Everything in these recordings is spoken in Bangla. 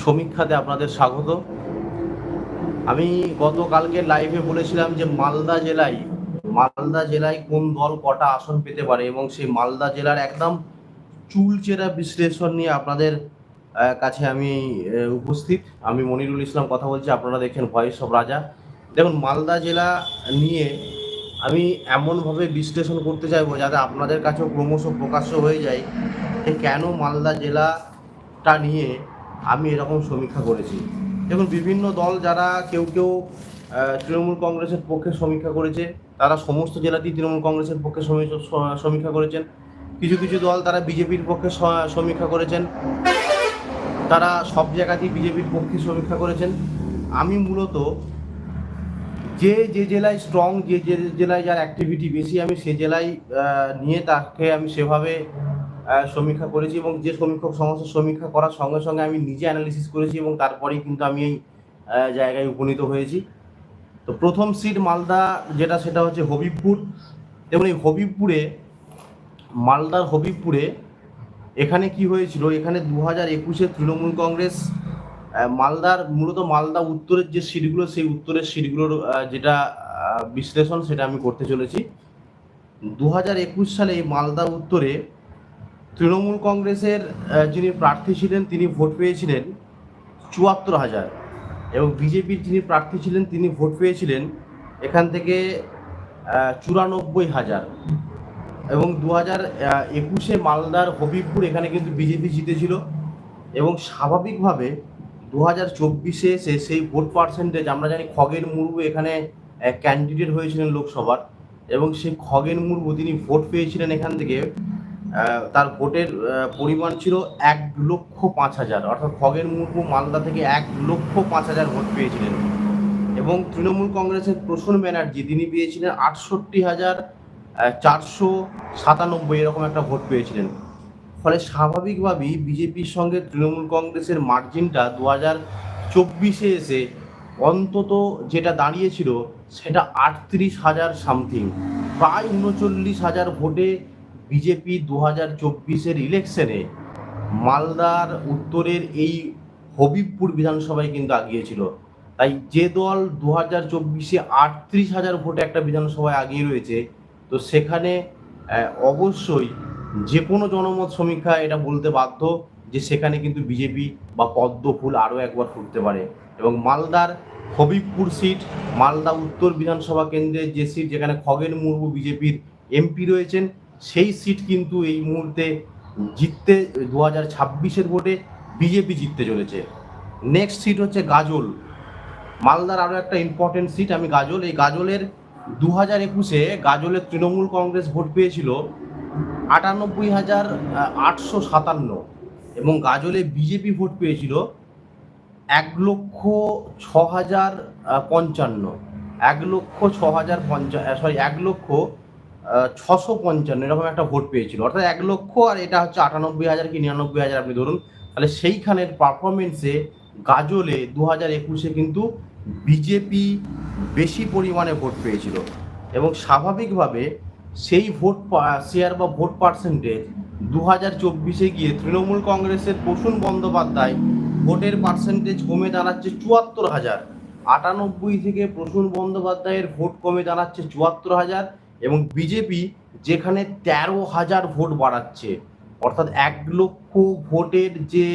সমীক্ষাতে আপনাদের স্বাগত। আমি গতকালকে লাইভে বলেছিলাম যে মালদা জেলায় মালদা জেলায় কোন দল কটা আসন পেতে পারে এবং সেই মালদা জেলার একদম চুলচেরা বিশ্লেষণ নিয়ে আপনাদের কাছে আমি উপস্থিত। আমি মনিরুল ইসলাম কথা বলছি, আপনারা দেখছেন ভয়েস অফ রাজা দেখুন, মালদা জেলা নিয়ে আমি এমনভাবে বিশ্লেষণ করতে চাইব যাতে আপনাদের কাছেও ক্রমশ প্রকাশ্য হয়ে যায় যে কেন মালদা জেলাটা নিয়ে আমি এরকম সমীক্ষা করেছি। দেখুন, বিভিন্ন দল যারা কেউ কেউ তৃণমূল কংগ্রেসের পক্ষে সমীক্ষা করেছে, তারা সমস্ত জেলাতেই তৃণমূল কংগ্রেসের পক্ষে সমীক্ষা করেছেন। কিছু কিছু দল তারা বিজেপির পক্ষে সমীক্ষা করেছেন। তারা সব জায়গাতেই বিজেপির পক্ষে সমীক্ষা করেছেন। আমি মূলত যে যে জেলায় স্ট্রং যে যে জেলায় যার অ্যাক্টিভিটি বেশি, আমি সে জেলায় নিয়ে তাকে আমি সেভাবে সমীক্ষা করেছি এবং যে সমীক্ষক সমস্ত সমীক্ষা করার সঙ্গে সঙ্গে আমি নিজে অ্যানালিসিস করেছি এবং তারপরেই কিন্তু আমি এই জায়গায় উপনীত হয়েছি। তো প্রথম সিট মালদা যেটা সেটা হচ্ছে হবিবপুর। এবং এই হবিবপুরে, মালদার হবিবপুরে এখানে কি হয়েছিল? এখানে দু হাজার একুশে তৃণমূল কংগ্রেস মালদার, মূলত মালদা উত্তরের যে সিটগুলো সেই উত্তরের সিটগুলোর যেটা বিশ্লেষণ সেটা আমি করতে চলেছি। দু হাজার একুশ সালে মালদা উত্তরে তৃণমূল কংগ্রেসের যিনি প্রার্থী ছিলেন তিনি ভোট পেয়েছিলেন চুয়াত্তর হাজার এবং বিজেপির যিনি প্রার্থী ছিলেন তিনি ভোট পেয়েছিলেন এখান থেকে চুরানব্বই হাজার এবং দু হাজার একুশে মালদার হবিবপুর এখানে কিন্তু বিজেপি জিতেছিল এবং স্বাভাবিকভাবে দু হাজার চব্বিশে এসে সেই ভোট পার্সেন্টেজ, আমরা জানি খগেন মুর্মু এখানে ক্যান্ডিডেট হয়েছিলেন লোকসভার এবং সেই খগেন মুর্মু তিনি ভোট পেয়েছিলেন এখান থেকে তার ভোটের পরিমাণ ছিল এক লক্ষ পাঁচ হাজার। অর্থাৎ খগেন মুর্মু মালদা থেকে এক লক্ষ পাঁচ হাজার ভোট পেয়েছিলেন। এবং তৃণমূল কংগ্রেসের প্রসূন ব্যানার্জি, তিনি পেয়েছিলেন আটষট্টি হাজার চারশো সাতানব্বই এরকম একটা ভোট পেয়েছিলেন। ফলে স্বাভাবিকভাবেই বিজেপির সঙ্গে তৃণমূল কংগ্রেসের মার্জিনটা দু হাজার চব্বিশে এসে অন্তত যেটা দাঁড়িয়েছিল, সেটা আটত্রিশ হাজার সামথিং। প্রায় উনচল্লিশ হাজার ভোটে বিজেপি দু হাজার চব্বিশের ইলেকশনে মালদার উত্তরের এই হবিবপুর বিধানসভায় কিন্তু আগিয়েছিল। তাই যে দল দু হাজার চব্বিশে আটত্রিশ হাজার ভোটে একটা বিধানসভায় আগিয়ে রয়েছে, তো সেখানে অবশ্যই যে কোনো জনমত সমীক্ষা এটা বলতে বাধ্য যে সেখানে কিন্তু বিজেপি বা পদ্ম ফুল আরও একবার ফুটতে পারে। এবং মালদার হবিবপুর সিট, মালদা উত্তর বিধানসভা কেন্দ্রের যে সিট, যেখানে খগেন মুর্মু বিজেপির এমপি রয়েছেন সেই সিট কিন্তু এই মুহূর্তে জিততে দু হাজার ছাব্বিশের ভোটে বিজেপি জিততে চলেছে। নেক্সট সিট হচ্ছে গাজল। মালদার আরও একটা ইম্পর্টেন্ট সিট আমি গাজল। এই গাজলের দু হাজার একুশে গাজলের তৃণমূল কংগ্রেস ভোট পেয়েছিল আটানব্বই হাজার আটশো সাতান্ন এবং গাজলে বিজেপি ভোট পেয়েছিল এক লক্ষ ছ হাজার পঞ্চান্ন। এক লক্ষ ছ হাজার পঞ্চা সরি এক লক্ষ ছশো পঞ্চান্ন, এরকম একটা ভোট পেয়েছিল। অর্থাৎ এক লক্ষ আর এটা হচ্ছে আটানব্বই হাজার কি নিরানব্বই হাজার আপনি ধরুন। তাহলে সেইখানের পারফরমেন্সে গাজলে দু হাজার একুশে কিন্তু বিজেপি বেশি পরিমাণে ভোট পেয়েছিল। এবং স্বাভাবিকভাবে সেই ভোট শেয়ার বা ভোট পার্সেন্টেজ দু হাজার চব্বিশে গিয়ে তৃণমূল কংগ্রেসের প্রসূন বন্দ্যোপাধ্যায় ভোটের পার্সেন্টেজ কমে দাঁড়াচ্ছে চুয়াত্তর হাজার। আটানব্বই থেকে প্রসূন বন্দ্যোপাধ্যায়ের ভোট কমে দাঁড়াচ্ছে চুয়াত্তর হাজার। এবং বিজেপি যেখানে তেরো হাজার ভোট বাড়াচ্ছে, অর্থাৎ এক লক্ষ ভোটের যে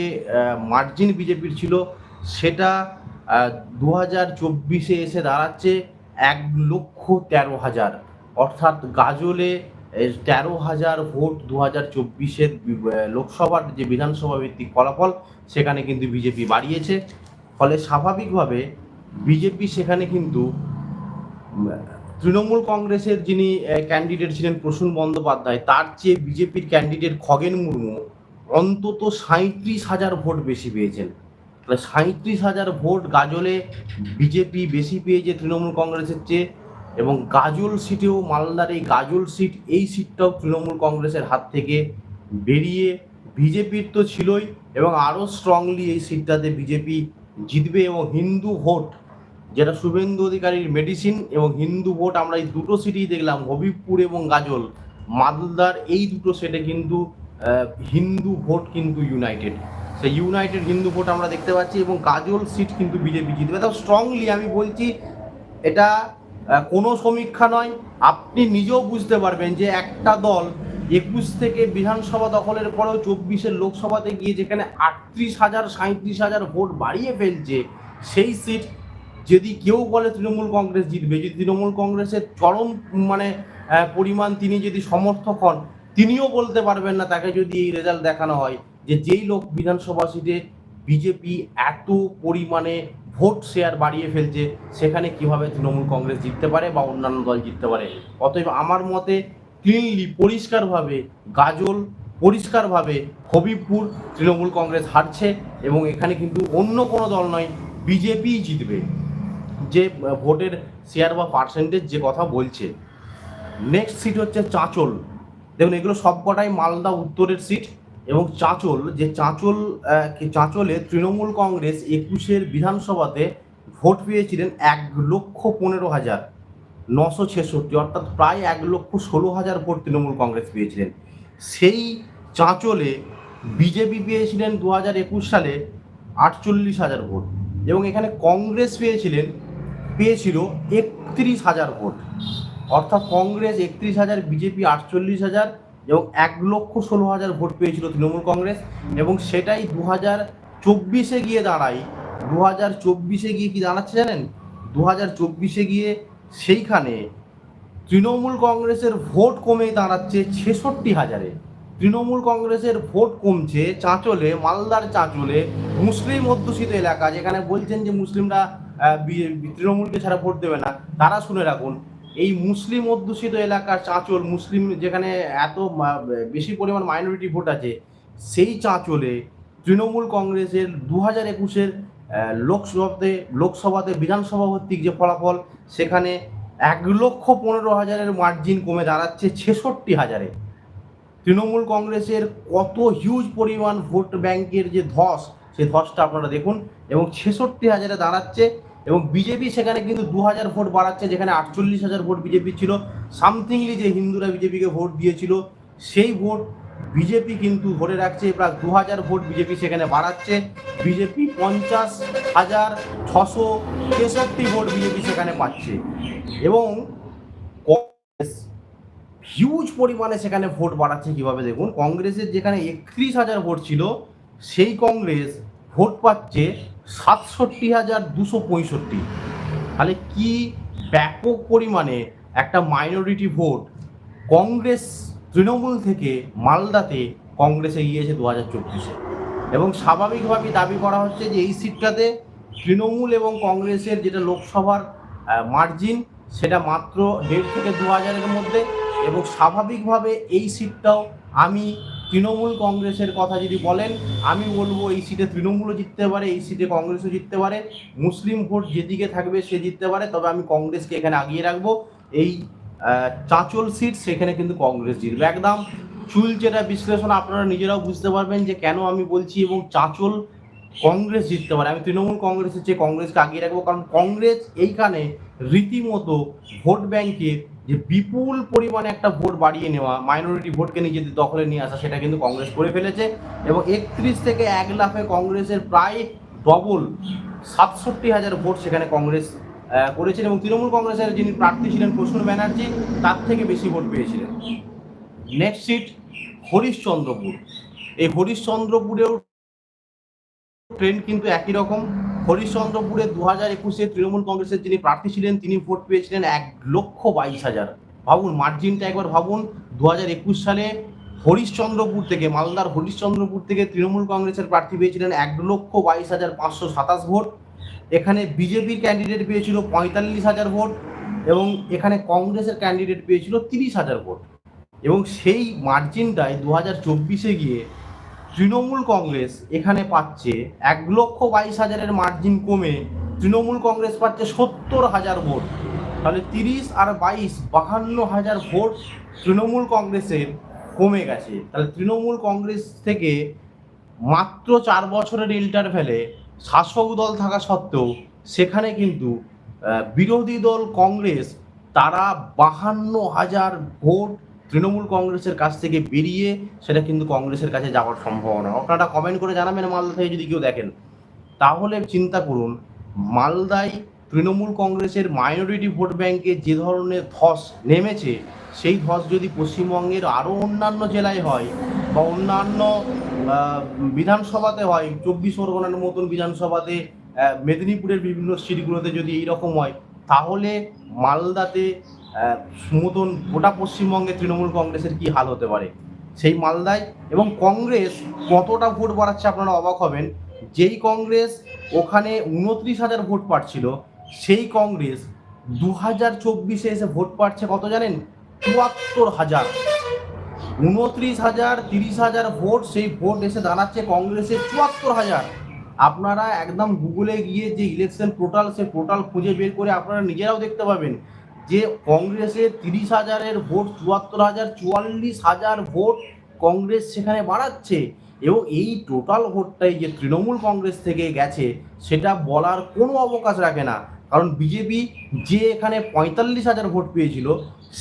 মার্জিন বিজেপির ছিল, সেটা দু হাজার চব্বিশে এসে দাঁড়াচ্ছে এক লক্ষ তেরো হাজার। অর্থাৎ গাজলে তেরো হাজার ভোট দু হাজার চব্বিশের লোকসভার যে বিধানসভা ভিত্তিক ফলাফল, সেখানে কিন্তু বিজেপি বাড়িয়েছে। ফলে স্বাভাবিকভাবে বিজেপি সেখানে কিন্তু তৃণমূল কংগ্রেসের যিনি ক্যান্ডিডেট ছিলেন প্রসূন বন্দ্যোপাধ্যায়, তার চেয়ে বিজেপির ক্যান্ডিডেট খগেন মুর্মু অন্তত সাঁত্রিশ হাজার ভোট বেশি পেয়েছেন। তাহলে সাঁত্রিশ হাজার ভোট গাজলে বিজেপি বেশি পেয়েছে তৃণমূল কংগ্রেসের চেয়ে এবং গাজল সিটেও, মালদার এই গাজল সিট, এই সিটটাও তৃণমূল কংগ্রেসের হাত থেকে বেরিয়ে বিজেপির তো ছিলই এবং আরও স্ট্রংলি এই সিটটাতে বিজেপি জিতবে এবং হিন্দু ভোট যেটা শুভেন্দু অধিকারীর মেডিসিন এবং হিন্দু ভোট আমরা এই দুটো সিটেই দেখলাম, হবিবপুর এবং গাজল। মালদার এই দুটো সেটে কিন্তু হিন্দু ভোট কিন্তু ইউনাইটেড সেই ইউনাইটেড হিন্দু ভোট আমরা দেখতে পাচ্ছি এবং গাজল সিট কিন্তু বিজেপি জিতবে। তাও স্ট্রংলি আমি বলছি, এটা কোনো সমীক্ষা নয়। আপনি নিজেও বুঝতে পারবেন যে একটা দল একুশ থেকে বিধানসভা দখলের পরেও চব্বিশের লোকসভাতে গিয়ে যেখানে আটত্রিশ হাজার সাঁত্রিশ হাজার ভোট বাড়িয়ে ফেলছে, সেই সিট যদি কেউ বলে তৃণমূল কংগ্রেস জিতবে, যদি তৃণমূল কংগ্রেসের চরম মানে পরিমাণ তিনি যদি সমর্থক হন, তিনিও বলতে পারবেন না তাকে যদি এই রেজাল্ট দেখানো হয় যে যেই লোক বিধানসভা সিটে বিজেপি এত পরিমাণে ভোট শেয়ার বাড়িয়ে ফেলছে, সেখানে কীভাবে তৃণমূল কংগ্রেস জিততে পারে বা অন্যান্য দল জিততে পারে? অতএব আমার মতে ক্লিনলি পরিষ্কারভাবে, গাজল পরিষ্কারভাবে হবিবপুর তৃণমূল কংগ্রেস হারছে এবং এখানে কিন্তু অন্য কোনো দল নয়, বিজেপিই জিতবে। যে ভোটের শেয়ার বা পার্সেন্টেজ যে কথা বলছে। নেক্সট সিট হচ্ছে চাঁচল। দেখুন, এগুলো সবকটাই মালদা উত্তরের সিট এবং চাঁচল, যে চাঁচল চাঁচলে তৃণমূল কংগ্রেস একুশের বিধানসভাতে ভোট পেয়েছিলেন এক লক্ষ পনেরো হাজার নশো ছেষট্টি, অর্থাৎ প্রায় এক লক্ষ ষোলো হাজার ভোট তৃণমূল কংগ্রেস পেয়েছিলেন। সেই চাঁচলে বিজেপি পেয়েছিলেন দু হাজার একুশ সালে আটচল্লিশ হাজার ভোট এবং এখানে কংগ্রেস পেয়েছিলেন পেয়েছিল একত্রিশ হাজার ভোট। অর্থাৎ কংগ্রেস একত্রিশ হাজার, বিজেপি আটচল্লিশ হাজার এবং এক লক্ষ ষোলো হাজার ভোট পেয়েছিল তৃণমূল কংগ্রেস এবং সেটাই দু হাজার চব্বিশে গিয়ে দাঁড়ায়। দু হাজার চব্বিশে গিয়ে কি দাঁড়াচ্ছে জানেন? দু হাজার চব্বিশে গিয়ে সেইখানে তৃণমূল কংগ্রেসের ভোট কমে দাঁড়াচ্ছে ছেষট্টি হাজারে। তৃণমূল কংগ্রেসের ভোট কমছে, চাঁচলে, মালদার চাঁচলে, মুসলিম অধ্যুষিত এলাকা, যেখানে বলছেন যে মুসলিমরা তৃণমূলকে ছাড়া ভোট দেবে না, তারা শুনে রাখুন, এই মুসলিম অধ্যুষিত এলাকার চাঁচল, মুসলিম যেখানে এত বেশি পরিমাণ মাইনরিটি ভোট আছে, সেই চাঁচলে তৃণমূল কংগ্রেসের দু হাজার একুশের লোকসভাতে লোকসভাতে বিধানসভা ভিত্তিক যে ফলাফল, সেখানে এক লক্ষ পনেরো হাজারের মার্জিন কমে দাঁড়াচ্ছে ছেষট্টি হাজারে। তৃণমূল কংগ্রেসের কত হিউজ পরিমাণ ভোট ব্যাংকের যে ধস, সেই ধসটা আপনারা দেখুন, এবং ছেষট্টি হাজারে দাঁড়াচ্ছে, এবং বিজেপি সেখানে কিন্তু দু হাজার ভোট বাড়াচ্ছে, যেখানে আটচল্লিশ হাজার ভোট বিজেপি ছিল সামথিংলি যে হিন্দুরা বিজেপিকে ভোট দিয়েছিল, সেই ভোট বিজেপি কিন্তু ধরে রাখছে, প্রায় দু হাজার ভোট বিজেপি সেখানে বাড়াচ্ছে, বিজেপি পঞ্চাশ হাজার ছশো তেষট্টি ভোট বিজেপি সেখানে পাচ্ছে, এবং কংগ্রেস হিউজ পরিমাণে সেখানে ভোট বাড়াচ্ছে কীভাবে দেখুন? কংগ্রেসের যেখানে একত্রিশ হাজার ভোট ছিল, সেই কংগ্রেস ভোট পাচ্ছে সাতষট্টি হাজার দুশো পঁয়ষট্টি। তাহলে কি ব্যাপক পরিমাণে একটা মাইনরিটি ভোট কংগ্রেস তৃণমূল থেকে মালদাতে কংগ্রেসে গিয়েছে দু হাজার চব্বিশে। এবং স্বাভাবিকভাবেই দাবি করা হচ্ছে যে এই সিটটাতে তৃণমূল এবং কংগ্রেসের যেটা লোকসভার মার্জিন সেটা মাত্র দেড় থেকে দু হাজারের মধ্যে এবং স্বাভাবিকভাবে এই সিটটাও আমি তৃণমূল কংগ্রেসের কথা যদি বলেন, আমি বলব এই সিটে তৃণমূলও জিততে পারে, এই সিটে কংগ্রেসও জিততে পারে। মুসলিম ভোট যেদিকে থাকবে সে জিততে পারে, তবে আমি কংগ্রেসকে এখানে আগিয়ে রাখব। এই চাঁচল সিট, সেখানে কিন্তু কংগ্রেস জিতবে। একদম চুলচেরা বিশ্লেষণ আপনারা নিজেরাও বুঝতে পারবেন যে কেন আমি বলছি এবং চাঁচল কংগ্রেস জিততে পারে। আমি তৃণমূল কংগ্রেসের চেয়ে কংগ্রেসকে আগিয়ে রাখব। কারণ কংগ্রেস এইখানে রীতিমতো ভোট ব্যাংকে যে বিপুল পরিমাণে একটা ভোট বাড়িয়ে নেওয়া মাইনরিটি ভোটকে নিজেদের দখলে নিয়ে আসা, সেটা কিন্তু কংগ্রেস করে ফেলেছে এবং একত্রিশ থেকে এক লাফে কংগ্রেসের প্রায় ডবল সাতষট্টি হাজার ভোট সেখানে কংগ্রেস করেছেন এবং তৃণমূল কংগ্রেসের যিনি প্রার্থী ছিলেন প্রসূন ব্যানার্জি, তার থেকে বেশি ভোট পেয়েছিলেন। Next seat Harishchandrapur. এই হরিশ্চন্দ্রপুরেও ট্রেন্ড কিন্তু একই রকম। হরিশ্চন্দ্রপুরে দু হাজার একুশে তৃণমূল কংগ্রেসের যিনি প্রার্থী ছিলেন, তিনি ভোট পেয়েছিলেন এক লক্ষ বাইশ হাজার। ভাবুন, মার্জিনটা একবার ভাবুন দু হাজার একুশ সালে হরিশ্চন্দ্রপুর থেকে, মালদার হরিশ্চন্দ্রপুর থেকে তৃণমূল কংগ্রেসের প্রার্থী পেয়েছিলেন এক লক্ষ বাইশ হাজার পাঁচশো সাতাশ ভোট। এখানে বিজেপির ক্যান্ডিডেট পেয়েছিল পঁয়তাল্লিশ হাজার ভোট এবং এখানে কংগ্রেসের ক্যান্ডিডেট পেয়েছিল তিরিশ হাজার ভোট। এবং সেই মার্জিনটায় দু হাজার চব্বিশে গিয়ে তৃণমূল কংগ্রেস এখানে পাচ্ছে এক লক্ষ বাইশ হাজারের মার্জিন কমে তৃণমূল কংগ্রেস পাচ্ছে সত্তর হাজার ভোট। তাহলে তিরিশ আর বাইশ, বাহান্ন হাজার ভোট তৃণমূল কংগ্রেসের কমে গেছে। তাহলে তৃণমূল কংগ্রেস থেকে মাত্র চার বছরের ইন্টারভ্যালে শাসক দল থাকা সত্ত্বেও সেখানে কিন্তু বিরোধী দল কংগ্রেস তারা বাহান্ন হাজার ভোট তৃণমূল কংগ্রেসের কাছ থেকে বেরিয়ে সেটা কিন্তু কংগ্রেসের কাছে যাওয়ার সম্ভাবনা। আপনারা কমেন্ট করে জানাবেন মালদা থেকে যদি কেউ দেখেন। তাহলে চিন্তা করুন, মালদায় তৃণমূল কংগ্রেসের মাইনরিটি ভোট ব্যাংকে যে ধরনের ধস নেমেছে, সেই ধস যদি পশ্চিমবঙ্গের আরও অন্যান্য জেলায় হয় বা অন্যান্য বিধানসভাতে হয়, চব্বিশ পরগনার মতন বিধানসভাতে মেদিনীপুরের বিভিন্ন সিটগুলোতে যদি এইরকম হয়, তাহলে মালদাতে মতন গোটা পশ্চিমবঙ্গে তৃণমূল কংগ্রেসের কি হাল হতে পারে? সেই মালদায় এবং কংগ্রেস কতটা ভোট বাড়াচ্ছে আপনারা অবাক হবেন। যেই কংগ্রেস ওখানে উনত্রিশ হাজার ভোট পাচ্ছিল, সেই কংগ্রেস দু হাজার চব্বিশে এসে ভোট পাচ্ছে কত জানেন? চুয়াত্তর হাজার। উনত্রিশ হাজার, তিরিশ হাজার ভোট, সেই ভোট এসে দাঁড়াচ্ছে কংগ্রেসের চুয়াত্তর হাজার। আপনারা একদম গুগলে গিয়ে যে ইলেকশন পোর্টাল সে পোর্টাল খুঁজে বের করে আপনারা নিজেরাও দেখতে পাবেন। যে কংগ্রেসের তিরিশ হাজারের ভোট, চুয়াত্তর হাজার, চুয়াল্লিশ হাজার ভোট কংগ্রেস সেখানে বাড়াচ্ছে এবং এই টোটাল ভোটটাই যে তৃণমূল কংগ্রেস থেকে গেছে, সেটা বলার কোনো অবকাশ রাখে না। কারণ বিজেপি যে এখানে পঁয়তাল্লিশ হাজার ভোট পেয়েছিল,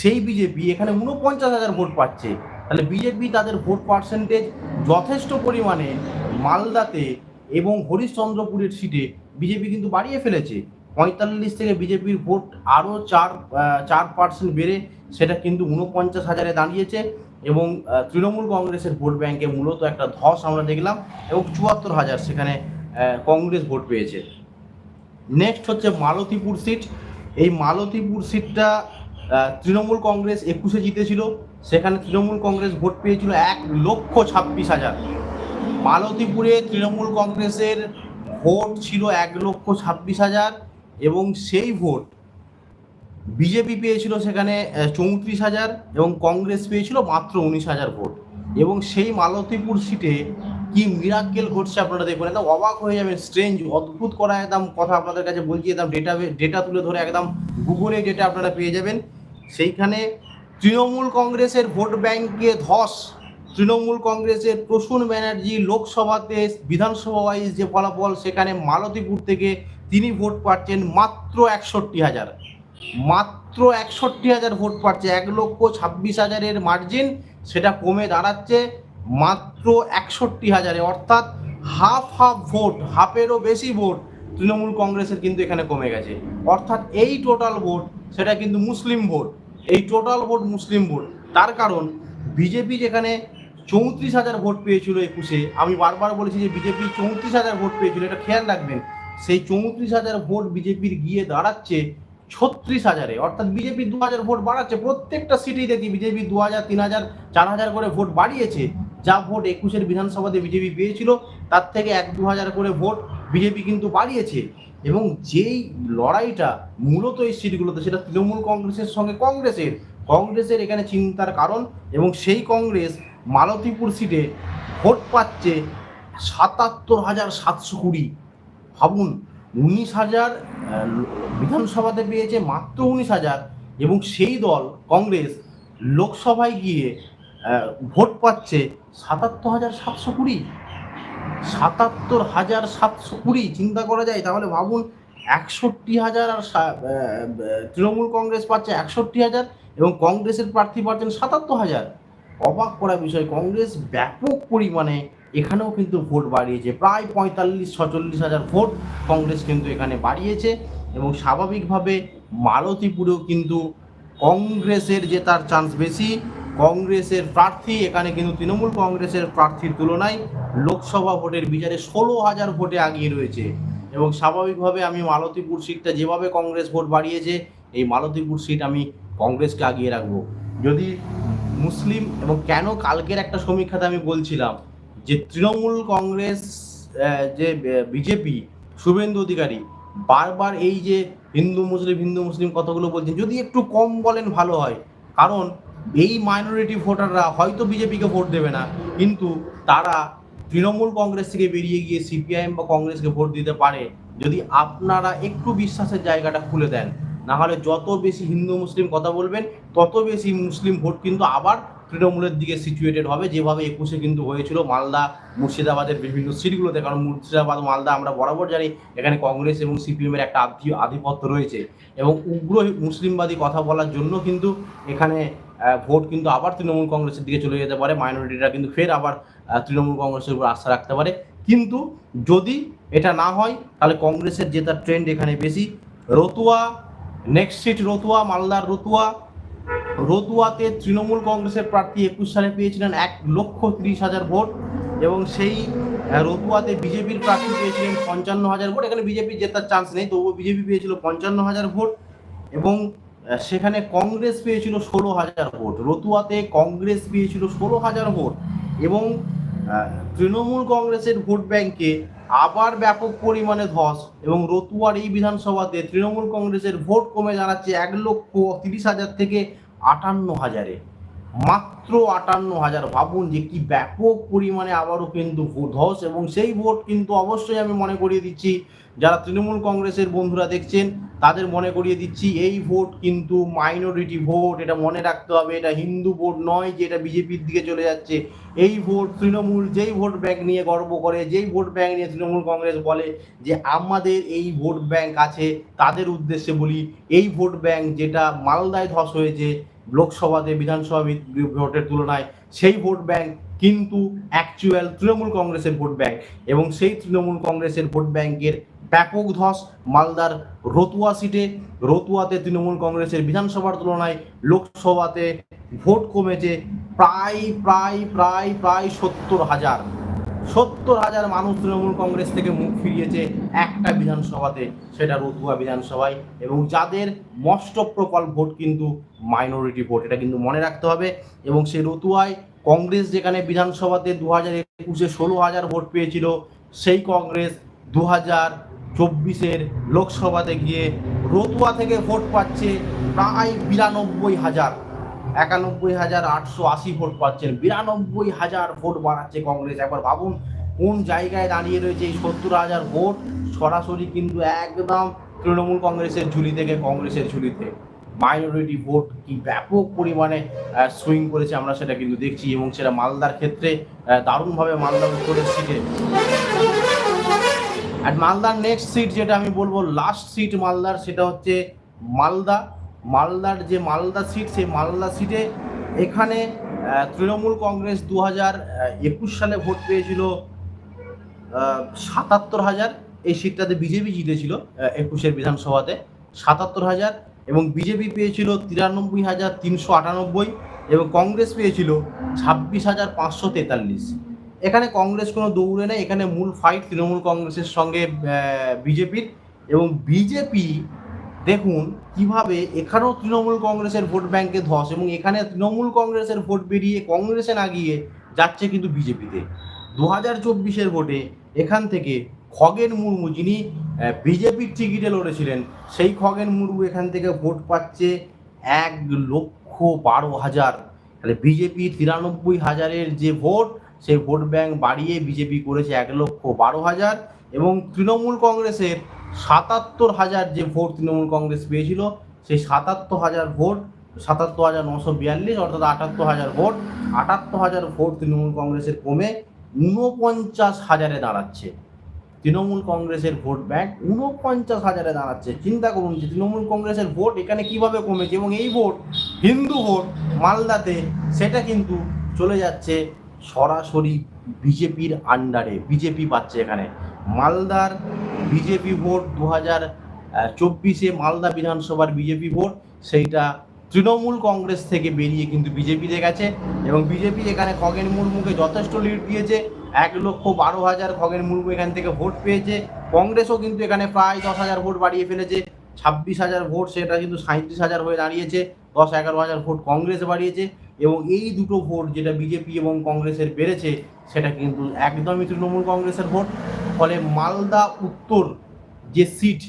সেই বিজেপি এখানে উনপঞ্চাশ হাজার ভোট পাচ্ছে। তাহলে বিজেপি তাদের ভোট পার্সেন্টেজ যথেষ্ট পরিমাণে মালদাতে এবং হরিশ্চন্দ্রপুরের সিটে বিজেপি কিন্তু বাড়িয়ে ফেলেছে। পঁয়তাল্লিশ থেকে বিজেপির ভোট আরও চার চার পার্সেন্ট বেড়ে সেটা কিন্তু উনপঞ্চাশ হাজারে দাঁড়িয়েছে এবং তৃণমূল কংগ্রেসের ভোট ব্যাংকে মূলত একটা ধস আমরা দেখলাম এবং চুয়াত্তর হাজার সেখানে কংগ্রেস ভোট পেয়েছে। নেক্সট হচ্ছে মালতীপুর সিট এই মালতীপুর সিটটা তৃণমূল কংগ্রেস একুশে জিতেছিল। সেখানে তৃণমূল কংগ্রেস ভোট পেয়েছিল এক লক্ষ ছাব্বিশ হাজার। মালতীপুরে তৃণমূল কংগ্রেসের ভোট ছিল এক লক্ষ ছাব্বিশ হাজার। এবং সেই ভোট বিজেপি পেয়েছিল সেখানে চৌত্রিশ হাজার এবং কংগ্রেস পেয়েছিল মাত্র উনিশ হাজার ভোট। এবং সেই মালতীপুর সিটে কি মিরাক্কেল ঘটছে আপনারা দেখবেন একদম অবাক হয়ে যাবেন স্ট্রেঞ্জ অদ্ভুত করা একদম কথা আপনাদের কাছে বলছি, একদম ডেটা ডেটা তুলে ধরে একদম গুগলে ডেটা আপনারা পেয়ে যাবেন। সেইখানে তৃণমূল কংগ্রেসের ভোট ব্যাংকে ধস। তৃণমূল কংগ্রেসের প্রসূন ব্যানার্জি লোকসভাতে বিধানসভা ওয়াইজ যে ফলাফল, সেখানে মালতীপুর থেকে তিনি ভোট পাচ্ছেন মাত্র একষট্টি হাজার। মাত্র একষট্টি হাজার ভোট পাচ্ছে, এক লক্ষ ছাব্বিশ হাজারের মার্জিন সেটা কমে দাঁড়াচ্ছে মাত্র একষট্টি হাজারে। অর্থাৎ হাফ হাফ ভোট হাফেরও বেশি ভোট তৃণমূল কংগ্রেসের কিন্তু এখানে কমে গেছে। অর্থাৎ এই টোটাল ভোট সেটা কিন্তু মুসলিম ভোট। এই টোটাল ভোট মুসলিম ভোট। তার কারণ বিজেপি যেখানে চৌত্রিশ হাজার ভোট পেয়েছিল একুশে, আমি বারবার বলেছি যে বিজেপি চৌত্রিশ হাজার ভোট পেয়েছিল, এটা খেয়াল রাখবেন। সেই চৌত্রিশ হাজার ভোট বিজেপির গিয়ে দাঁড়াচ্ছে ছত্রিশ হাজারে। অর্থাৎ বিজেপি দু হাজার ভোট বাড়াচ্ছে, প্রত্যেকটা সিটেই দেখি বিজেপি দু হাজার, তিন হাজার, চার হাজার করে ভোট বাড়িয়েছে। যা ভোট একুশের বিধানসভাতে বিজেপি পেয়েছিল, তার থেকে এক দু হাজার করে ভোট বিজেপি কিন্তু বাড়িয়েছে। এবং যেই লড়াইটা মূলত এই সিটগুলোতে, সেটা তৃণমূল কংগ্রেসের সঙ্গে কংগ্রেসের। কংগ্রেসের এখানে চিন্তার কারণ এবং সেই কংগ্রেস মালতীপুর সিটে ভোট পাচ্ছে সাতাত্তর হাজার সাতশো কুড়ি। ভাবুন, উনিশ হাজার বিধানসভাতে পেয়েছে মাত্র উনিশ হাজার এবং সেই দল, কংগ্রেস, লোকসভায় গিয়ে ভোট পাচ্ছে সাতাত্তর হাজার সাতশো কুড়ি। সাতাত্তর হাজার সাতশো কুড়ি, চিন্তা করা যায়? তাহলে ভাবুন, একষট্টি হাজার আর তৃণমূল কংগ্রেস পাচ্ছে একষট্টি হাজার এবং কংগ্রেসের প্রার্থী পাচ্ছেন সাতাত্তর হাজার। অবাক করা বিষয়, কংগ্রেস ব্যাপক পরিমাণে এখানেও কিন্তু ভোট বাড়িয়েছে। প্রায় পঁয়তাল্লিশ, ছচল্লিশ হাজার ভোট কংগ্রেস কিন্তু এখানে বাড়িয়েছে এবং স্বাভাবিকভাবে মালতীপুরেও কিন্তু কংগ্রেসের জেতার চান্স বেশি, কংগ্রেসের প্রার্থী, এখানে কিন্তু তৃণমূল কংগ্রেসের প্রার্থীর তুলনায় লোকসভা ভোটের বিচারে ষোলো হাজার ভোটে আগিয়ে রয়েছে। এবং স্বাভাবিকভাবে আমি মালতীপুর সিটটা যেভাবে কংগ্রেস ভোট বাড়িয়েছে, এই মালতীপুর সিট আমি কংগ্রেসকে আগিয়ে রাখব। যদি মুসলিম, এবং কেন কালকের একটা সমীক্ষাতে আমি বলছিলাম যে তৃণমূল কংগ্রেস যে বিজেপি, শুভেন্দু অধিকারী, বারবার এই যে হিন্দু, মুসলিম হিন্দু, মুসলিম কতগুলো বলছেন, যদি একটু কম বলেন ভালো হয়। কারণ এই মাইনরিটি ভোটাররা হয়তো বিজেপিকে ভোট দেবে না, কিন্তু তারা তৃণমূল কংগ্রেস থেকে বেরিয়ে গিয়ে সিপিআইএম বা কংগ্রেসকে ভোট দিতে পারে, যদি আপনারা একটু বিশ্বাসের জায়গাটা খুলে দেন। নাহলে যত বেশি হিন্দু, মুসলিম কথা বলবেন, তত বেশি মুসলিম ভোট কিন্তু আবার তৃণমূলের দিকে সিচুয়েটেড হবে। যেভাবে একুশে কিন্তু হয়েছিল মালদা, মুর্শিদাবাদের বিভিন্ন সিটগুলোতে, কারণ মুর্শিদাবাদ, মালদা আমরা বরাবর জানি এখানে কংগ্রেস এবং সিপিএমের একটা আধি- আধিপত্য রয়েছে। এবং উগ্র মুসলিমবাদী কথা বলার জন্য কিন্তু এখানে ভোট কিন্তু আবার তৃণমূল কংগ্রেসের দিকে চলে যেতে পারে। মাইনরিটিরা কিন্তু ফের আবার তৃণমূল কংগ্রেসের উপর আস্থা রাখতে পারে। কিন্তু যদি এটা না হয়, তাহলে কংগ্রেসের জেতার ট্রেন্ড এখানে বেশি। রতুয়া নেক্সট সিট রতুয়া, মালদার রতুয়া রতুয়াতে তৃণমূল কংগ্রেসের প্রার্থী একুশ সালে পেয়েছিলেন এক লক্ষ তিরিশ হাজার ভোট এবং সেই রতুয়াতে বিজেপির প্রার্থী পেয়েছিলেন পঞ্চান্ন হাজার ভোট। এখানে বিজেপি জেতার চান্স নেই, তবুও বিজেপি পেয়েছিল পঞ্চান্ন হাজার ভোট এবং সেখানে কংগ্রেস পেয়েছিল ষোলো হাজার ভোট। রতুয়াতে কংগ্রেস পেয়েছিল ষোলো হাজার ভোট এবং তৃণমূল কংগ্রেসের ভোট ব্যাংকে আবার ব্যাপক পরিমাণে ধস এবং রতুয়ার এই বিধানসভাতে তৃণমূল কংগ্রেসের ভোট কমে দাঁড়াচ্ছে এক লক্ষ তিরিশ হাজার থেকে আটান্ন হাজারে। মাত্র আটান্ন হাজার। ভাবুন যে কি ব্যাপক পরিমাণে আবারও কিন্তু ভোট ধস এবং সেই ভোট কিন্তু অবশ্যই আমি মনে করিয়ে দিচ্ছি, যারা তৃণমূল কংগ্রেসের বন্ধুরা দেখছেন, তাদের মনে করিয়ে দিচ্ছি, এই ভোট কিন্তু মাইনরিটি ভোট, এটা মনে রাখতে হবে, এটা হিন্দু ভোট নয় যে এটা বিজেপির দিকে চলে যাচ্ছে। এই ভোট তৃণমূল যেই ভোট ব্যাংক নিয়ে গর্ব করে, যেই ভোট ব্যাংক নিয়ে তৃণমূল কংগ্রেস বলে যে আমাদের এই ভোট ব্যাংক আছে, তাদের উদ্দেশ্যে বলি, এই ভোট ব্যাংক যেটা মালদায় ধস হয়েছে লোকসভাতে বিধানসভা ভোটের তুলনায়, সেই ভোট ব্যাংক কিন্তু অ্যাকচুয়াল তৃণমূল কংগ্রেসের ভোট ব্যাংক। এবং সেই তৃণমূল কংগ্রেসের ভোট ব্যাংকের ব্যাপক ধস মালদার রতুয়া সিটে, রতুয়াতে তৃণমূল কংগ্রেসের বিধানসভার তুলনায় লোকসভাতে ভোট কমেছে প্রায় প্রায় প্রায় প্রায় সত্তর হাজার। সত্তর হাজার মানুষ তৃণমূল কংগ্রেস থেকে মুখ ফিরিয়েছে একটা বিধানসভাতে, সেটা রতুয়া বিধানসভায়। এবং যাদের মষ্ট প্রকল্প ভোট কিন্তু মাইনরিটি ভোট, এটা কিন্তু মনে রাখতে হবে। এবং সেই রতুয়ায় কংগ্রেস যেখানে বিধানসভাতে দু হাজার একুশে ষোলো হাজার ভোট পেয়েছিল, সেই কংগ্রেস দু হাজার চব্বিশের লোকসভাতে গিয়ে রতুয়া থেকে ভোট পাচ্ছে প্রায় বিরানব্বই হাজার। একানব্বই হাজার আটশো আশি ভোট পাচ্ছেন। বিরানব্বই হাজার ভোট বাড়াচ্ছে কংগ্রেস। একবার ভাবুন, কোন জায়গায় দাঁড়িয়ে রয়েছে এই সত্তর হাজার ভোট? সরাসরি কিন্তু একদম তৃণমূল কংগ্রেসের ঝুলি থেকে, কংগ্রেসের ঝুলিতে। মাইনরিটি ভোট কি ব্যাপক পরিমাণে সুইং করেছে, আমরা সেটা কিন্তু দেখছি এবং সেটা মালদার ক্ষেত্রে দারুণভাবে মালদা উত্তরের সিটে আর মালদার নেক্সট সিট যেটা আমি বলব লাস্ট সিট মালদার, সেটা হচ্ছে মালদা। মালদার যে মালদা সিট সেই মালদা সিটে এখানে তৃণমূল কংগ্রেস দু হাজার একুশ সালে ভোট পেয়েছিল সাতাত্তর হাজার। এই সিটটাতে বিজেপি জিতেছিল একুশের বিধানসভাতে সাতাত্তর হাজার এবং বিজেপি পেয়েছিল তিরানব্বই হাজার তিনশো আটানব্বই এবং কংগ্রেস পেয়েছিল ছাব্বিশ হাজার পাঁচশো তেতাল্লিশ। এখানে কংগ্রেস কোনো দৌড়ে নেই, এখানে মূল ফাইট তৃণমূল কংগ্রেসের সঙ্গে বিজেপির এবং বিজেপি দেখুন কীভাবে এখানেও তৃণমূল কংগ্রেসের ভোট ব্যাংকে ধস এবং এখানে তৃণমূল কংগ্রেসের ভোট বেরিয়ে কংগ্রেসে না গিয়ে যাচ্ছে কিন্তু বিজেপিতে। দু হাজার চব্বিশের ভোটে এখান থেকে খগেন মুর্মু যিনি বিজেপির টিকিটে লড়েছিলেন, সেই খগেন মুর্মু এখান থেকে ভোট পাচ্ছে এক লক্ষ বারো হাজার। তাহলে বিজেপি তিরানব্বই হাজারের যে ভোট, সেই ভোট ব্যাংক বাড়িয়ে বিজেপি করেছে এক লক্ষ বারো হাজার এবং তৃণমূল কংগ্রেসের সাতাত্তর হাজার যে ভোট তৃণমূল কংগ্রেস পেয়েছিল, সেই সাতাত্তর হাজার ভোট, সাতাত্তর হাজার নশো বিয়াল্লিশ অর্থাৎ আটাত্তর হাজার ভোট, আটাত্তর হাজার ভোট তৃণমূল কংগ্রেসের কমে ঊনপঞ্চাশ হাজারে দাঁড়াচ্ছে। তৃণমূল কংগ্রেসের ভোট ব্যাংক ঊনপঞ্চাশ হাজারে দাঁড়াচ্ছে। চিন্তা করুন যে তৃণমূল কংগ্রেসের ভোট এখানে কীভাবে কমেছে এবং এই ভোট, হিন্দু ভোট, মালদাতে, সেটা কিন্তু চলে যাচ্ছে সরাসরি বিজেপির আন্ডারে বিজেপি পাচ্ছে এখানে। মালদার বিজেপি ভোট দু হাজার চব্বিশে মালদা বিধানসভার বিজেপি ভোট, সেইটা তৃণমূল কংগ্রেস থেকে বেরিয়ে কিন্তু বিজেপিতে গেছে এবং বিজেপি এখানে খগেন মুর্মুকে যথেষ্ট লিড দিয়েছে। এক লক্ষ বারো হাজার খগেন মুর্মু এখান থেকে ভোট পেয়েছে। কংগ্রেসও কিন্তু এখানে প্রায় দশ হাজার ভোট বাড়িয়ে ফেলেছে। ছাব্বিশ হাজার ভোট, সেটা কিন্তু সাঁত্রিশ হাজার হয়ে দাঁড়িয়েছে। দশ এগারো হাজার ভোট কংগ্রেস বাড়িয়েছে এবং এই দুটো ভোট যেটা বিজেপি এবং কংগ্রেসের বেড়েছে, সেটা কিন্তু একদমই তৃণমূল কংগ্রেসের ভোট। ফলে মালদা উত্তর যে সিট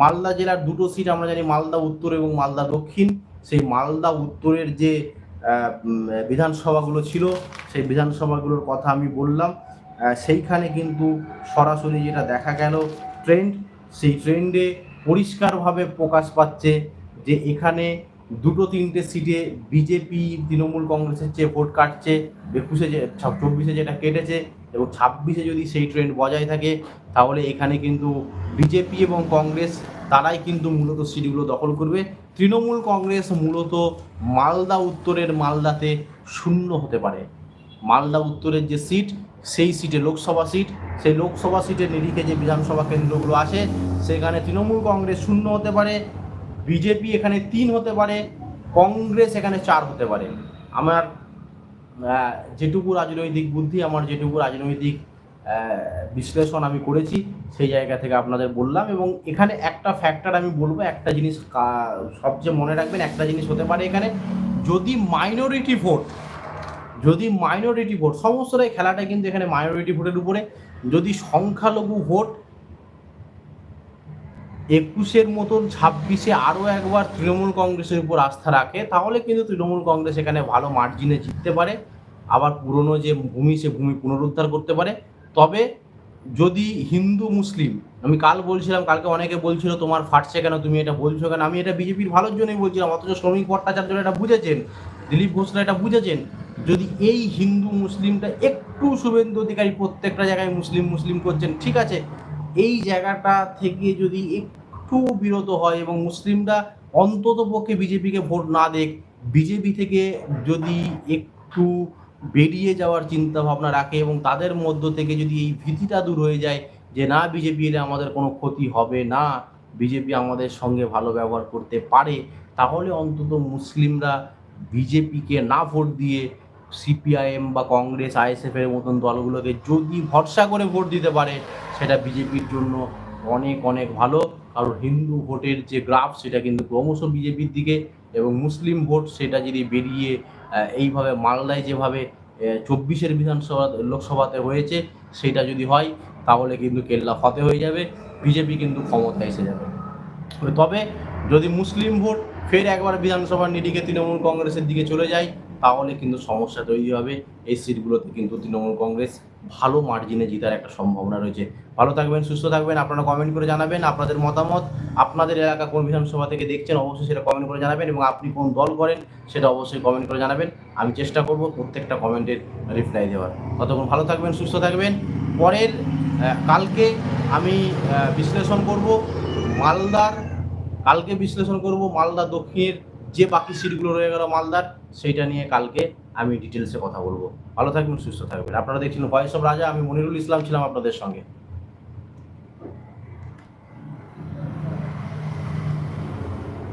মালদা জেলার দুটো সিট আমরা জানি, মালদা উত্তর এবং মালদা দক্ষিণ। সেই মালদা উত্তরের যে বিধানসভাগুলো ছিল, সেই বিধানসভাগুলোর কথা আমি বললাম। সেইখানে কিন্তু সরাসরি যেটা দেখা গেল ট্রেন্ড সেই ট্রেন্ডে পরিষ্কারভাবে প্রকাশ পাচ্ছে যে এখানে দুটো তিনটে সিটে বিজেপি, তৃণমূল কংগ্রেসের চেয়ে ভোট কাটছে, একুশে যে, চব্বিশে যেটা কেটেছে এবং ছাব্বিশে যদি সেই ট্রেন্ড বজায় থাকে, তাহলে এখানে কিন্তু বিজেপি এবং কংগ্রেস তারাই কিন্তু মূলত সিটগুলো দখল করবে। তৃণমূল কংগ্রেস মূলত মালদা উত্তরের মালদাতে শূন্য হতে পারে। মালদা উত্তরের যে সিট, সেই সিটে লোকসভা সিট, সেই লোকসভা সিটের নিরিখে যে বিধানসভা কেন্দ্রগুলো আছে, সেখানে তৃণমূল কংগ্রেস শূন্য হতে পারে বিজেপি এখানে তিন হতে পারে কংগ্রেস এখানে চার হতে পারে। আমার যেটুকু রাজনৈতিক বুদ্ধি, আমার যেটুকু রাজনৈতিক বিশ্লেষণ আমি করেছি, সেই জায়গা থেকে আপনাদের বললাম এবং এখানে একটা ফ্যাক্টর আমি বলব, একটা জিনিস সবচেয়ে মনে রাখবেন, একটা জিনিস হতে পারে এখানে, যদি মাইনরিটি ভোট যদি মাইনরিটি ভোট সমস্তটাই খেলাটা কিন্তু এখানে মাইনরিটি ভোটের উপরে, যদি সংখ্যালঘু ভোট একুশের মতন ছাব্বিশে আরও একবার তৃণমূল কংগ্রেসের উপর আস্থা রাখে, তাহলে কিন্তু তৃণমূল কংগ্রেস এখানে ভালো মার্জিনে জিততে পারে, আবার পুরনো যে ভূমি, সে ভূমি পুনরুদ্ধার করতে পারে। তবে যদি হিন্দু, মুসলিম, আমি কাল বলছিলাম, কালকে অনেকে বলছিল, তোমার ফাটছে কেন? তুমি এটা বলছো কেন? আমি এটা বিজেপির ভালোর জন্যই বলছিলাম, অথচ শ্রমিক ভট্টাচার্য এটা বুঝেছেন, দিলীপ ঘোষরা এটা বুঝেছেন। যদি এই হিন্দু, মুসলিমটা একটু শুভেন্দু অধিকারী প্রত্যেকটা জায়গায় মুসলিম মুসলিম করছেন, ঠিক আছে এই জায়গাটা থেকে যদি একটু বিরত হয় এবং মুসলিমরা অন্তত পক্ষে বিজেপিকে ভোট না দেখ, বিজেপি থেকে যদি একটু বেরিয়ে যাওয়ার চিন্তা ভাবনা রাখে এবং তাদের মধ্য থেকে যদি এই ভীতিটা দূর হয়ে যায় যে না, বিজেপি এলে আমাদের কোনো ক্ষতি হবে না, বিজেপি আমাদের সঙ্গে ভালো ব্যবহার করতে পারে, তাহলে অন্তত মুসলিমরা বিজেপিকে না ভোট দিয়ে সিপিআইএম বা কংগ্রেস আইএসএফ এর মতন দলগুলোকে যদি ভরসা করে ভোট দিতে পারে, সেটা বিজেপির জন্য অনেক অনেক ভালো। কারণ হিন্দু ভোটের যে গ্রাফ, সেটা কিন্তু ক্রমশ বিজেপির দিকে এবং মুসলিম ভোট, সেটা যদি বেরিয়ে এইভাবে মালদায় যেভাবে চব্বিশের বিধানসভা, লোকসভাতে হয়েছে, সেটা যদি হয়, তাহলে কিন্তু কেল্লা ফতে হয়ে যাবে। বিজেপি কিন্তু ক্ষমতা এসে যাবে। তবে যদি মুসলিম ভোট ফের একবার বিধানসভার নিরিখে তৃণমূল কংগ্রেসের দিকে চলে যায় তাহলে কিন্তু সমস্যা তৈরি হবে। এই সিটগুলোতে কিন্তু তৃণমূল কংগ্রেস ভালো মার্জিনে জিতার একটা সম্ভাবনা রয়েছে। ভালো থাকবেন, সুস্থ থাকবেন, আপনারা কমেন্ট করে জানাবেন আপনাদের মতামত, আপনাদের এলাকা কোন বিধানসভা থেকে দেখছেন অবশ্যই সেটা কমেন্ট করে জানাবেন এবং আপনি কোন দল করেন সেটা অবশ্যই কমেন্ট করে জানাবেন। আমি চেষ্টা করব প্রত্যেকটা কমেন্টের রিপ্লাই দেওয়ার। ততক্ষণ ভালো থাকবেন, সুস্থ থাকবেন। পরের কালকে আমি বিশ্লেষণ করব মালদার, কালকে বিশ্লেষণ করব মালদা দক্ষিণের যে বাকি সিটগুলো রয়ে গেল মালদার, সেইটা নিয়ে কালকে আমি ডিটেলসে কথা বলব। ভালো থাকবেন, সুস্থ থাকবেন। আপনারা দেখছিলেন ভয়েস অফ রাজা, আমি মনিরুল ইসলাম ছিলাম আপনাদের সঙ্গে।